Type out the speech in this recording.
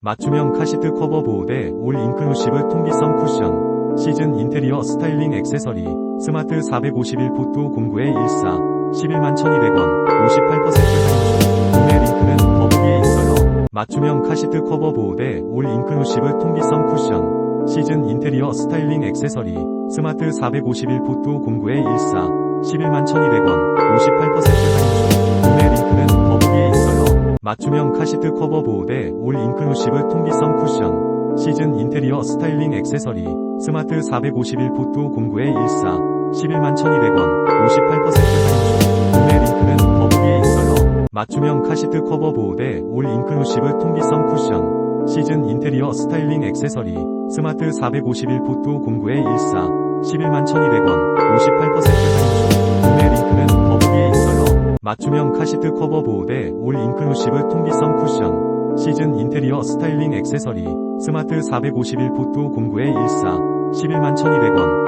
맞춤형 카시트 커버 보호대 올 인클루시브 통기성 쿠션 시즌 인테리어 스타일링 액세서리 스마트 451포트 09-14 11만 1200원 58% 할인 중 구매 링크는 더보기에 있어요. 맞춤형 카시트 커버 보호대 올 인클루시브 통기성 쿠션 시즌 인테리어 스타일링 액세서리 스마트 451포트 09-14 11만 1200원 맞춤형 카시트 커버 보호대 올 인클루시브 통기성 쿠션 시즌 인테리어 스타일링 액세서리 스마트 451포트 09-14 11만 1200원 58% 할인 중 구매 링크는 더보기에 있어요. 맞춤형 카시트 커버 보호대 올 인클루시브 통기성 쿠션 시즌 인테리어 스타일링 액세서리 스마트 451포트 09-14 11만 1200원 58% 맞춤형 카시트 커버 보호대 올 인클루시브 통기성 쿠션 시즌 인테리어 스타일링 액세서리 스마트 451포트 09-14 11만 1200원